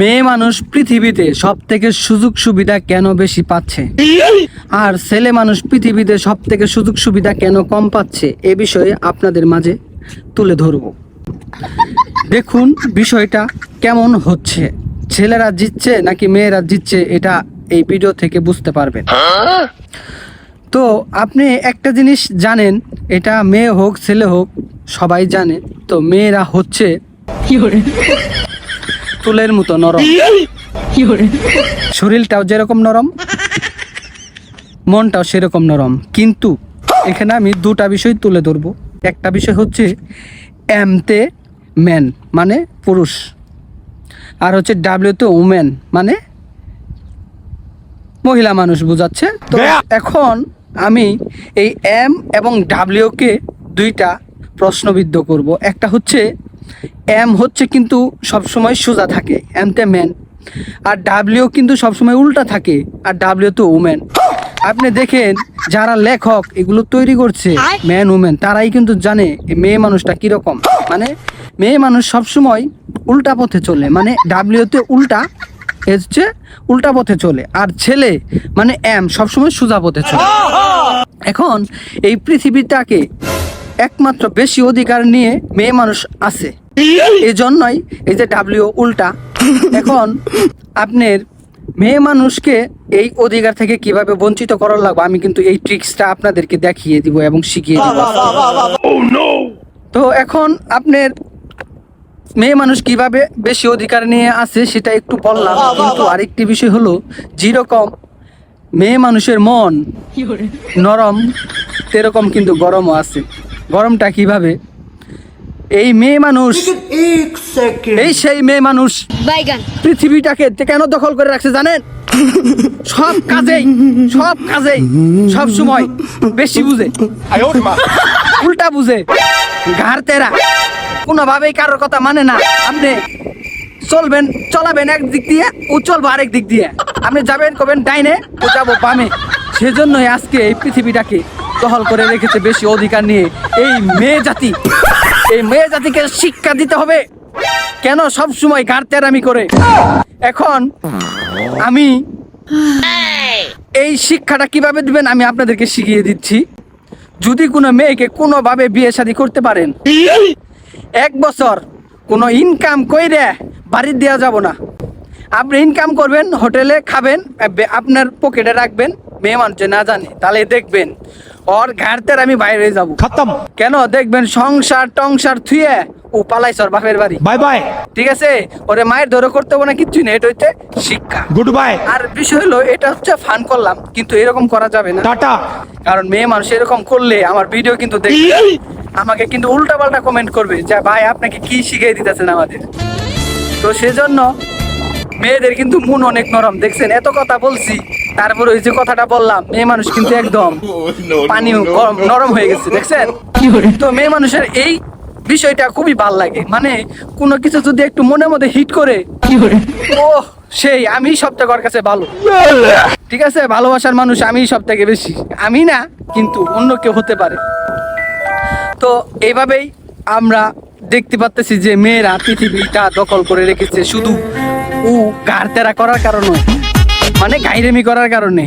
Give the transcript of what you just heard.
মেয়ে মানুষ পৃথিবীতে সব থেকে সুযোগ সুবিধা কেন বেশি পাচ্ছে? আর ছেলে মানুষ পৃথিবীতে সব থেকে সুযোগ সুবিধা কেন কম পাচ্ছে? এ বিষয়ে আপনাদের মাঝে তুলে ধরব। দেখুন বিষয়টা কেমন হচ্ছে। ছেলেরা জিতছে নাকি মেয়েরা জিতছে এটা এই ভিডিও থেকে বুঝতে পারবেন। তো আপনি একটা জিনিস জানেন এটা মেয়ে হোক ছেলে হোক সবাই জানে। তো মেয়েরা হচ্ছে তুলের মতো নরম। শরীরটাও যেরকম নরম মনটাও সেরকম নরম। কিন্তু এখানে আমি দুটা বিষয় তুলে ধরবো। একটা বিষয় হচ্ছে এমতে ম্যান মানে পুরুষ। আর হচ্ছে ডাব্লিউতে উমেন মানে মহিলা মানুষ বোঝাচ্ছে। তো এখন আমি এই এম এবং ডাব্লিউকে দুইটা প্রশ্নবিদ্ধ করব। একটা হচ্ছে এম হচ্ছে কিন্তু সবসময় সোজা থাকে এমতে ম্যান আর ডাব্লিউ কিন্তু সবসময় উল্টা থাকে আর ডাব্লিউ তো উমেন আপনি দেখেন যারা লেখক এগুলো তৈরি করছে ম্যান উমেন তারাই কিন্তু জানে মেয়ে মানুষটা কীরকম। মানে মেয়ে মানুষ সবসময় উল্টা পথে চলে মানে ডাব্লিউতে উল্টা হচ্ছে উল্টা পথে চলে আর ছেলে মানে এম সবসময় সোজা পথে চলে। এখন এই পৃথিবীটাকে একমাত্র বেশি অধিকার নিয়ে মেয়ে মানুষ আছে। এই জন্যই এই যে ডাব্লিউ উল্টা। এখন আপনার মেয়ে মানুষকে এই অধিকার থেকে কীভাবে বঞ্চিত করার লাগবে আমি কিন্তু এই ট্রিক্সটা আপনাদেরকে দেখিয়ে দিব এবং শিখিয়ে দিব। তো এখন আপনার মেয়ে মানুষ কীভাবে বেশি অধিকার নিয়ে আছে সেটা একটু বললাম কিন্তু আরেকটি বিষয় হলো যেরকম মেয়ে মানুষের মন নরম তেরকম কিন্তু গরমও আছে। গরমটা কীভাবে? এই মেয়ে মানুষ। এই সেই মেয়ে মানুষ। পৃথিবীটাকে কেন দখল করে রাখছে জানেন? সব কাজেই সব কাজেই সব সময় বেশি বুঝে। উল্টা বুঝে। ঘাড় তেরা কোনোভাবেই কারোর কথা মানে না। আপনি চলবেন চলাবেন এক দিক দিয়ে ও চলবো আরেক দিক দিয়ে। আপনি যাবেন কবেন ডাইনে ও যাব বামে। সেজন্যই আজকে এই পৃথিবীটাকে দখল করে রেখেছে বেশি অধিকার নিয়ে এই মেয়ে জাতি। এই মেয়ে জাতিকে শিক্ষা দিতে হবে। কেন সব সময় তেরামি করে? এখন আমি এই শিক্ষাটা কীভাবে দিবেন আমি আপনাদেরকে শিখিয়ে দিচ্ছি। যদি কোনো মেয়েকে কোনোভাবে বিয়ে শাদী করতে পারেন, এক বছর কোনো ইনকাম কইরে বাড়ির দেওয়া যাব না। আপনি ইনকাম করবেন, হোটেলে খাবেন আপনার পকেটে রাখবেন, মেয়ে মানুষ না জানে, তাহলে দেখবেন ওর ঘাড়তের আমি বাইরে যাব। খতম। কেন? দেখবেন সংসার টংসার থুয়ে ও পালাইছ ওর বাপের বাড়ি। Bye bye. ঠিক আছে? ওরে মায়ের ধরো করতে হবে না কিচ্ছু এটা হচ্ছে শিক্ষা। Good bye. আর বিষয় হলো এটা হচ্ছে ফান করলাম কিন্তু এরকম করা যাবে না। টাটা। কারণ মেয়ে মানুষ এরকম করলে আমার ভিডিও কিন্তু দেখবে আমাকে কিন্তু উল্টা পাল্টা কমেন্ট করবে যে ভাই আপনাকে কি শিখিয়ে দিতেছেন আমাদের? তো সেজন্য মেয়েদের কিন্তু মন অনেক নরম দেখছেন? এত কথা বলছি। তারপরে ওই যে কথাটা বললাম মেয়ে মানুষ কিন্তু একদম পানি নরম হয়ে গেছে দেখছেন? তো মেয়ে মানুষের এই বিষয়টা খুবই ভালো লাগে। মানে কোনো কিছু যদি একটু মনে মধ্যে হিট করে ও সেই আমি সব থেকে ওর কাছে ভালো। ঠিক আছে? ভালোবাসার মানুষ আমি সব থেকে বেশি। আমি না কিন্তু অন্য কেউ হতে পারে। তো এইভাবেই আমরা দেখতে পাচ্তেছি যে মেয়েরা পৃথিবীটা দখল করে রেখেছে শুধু ও গাড়তেরা করার কারণে। মানে গাইরেমি করার কারণে।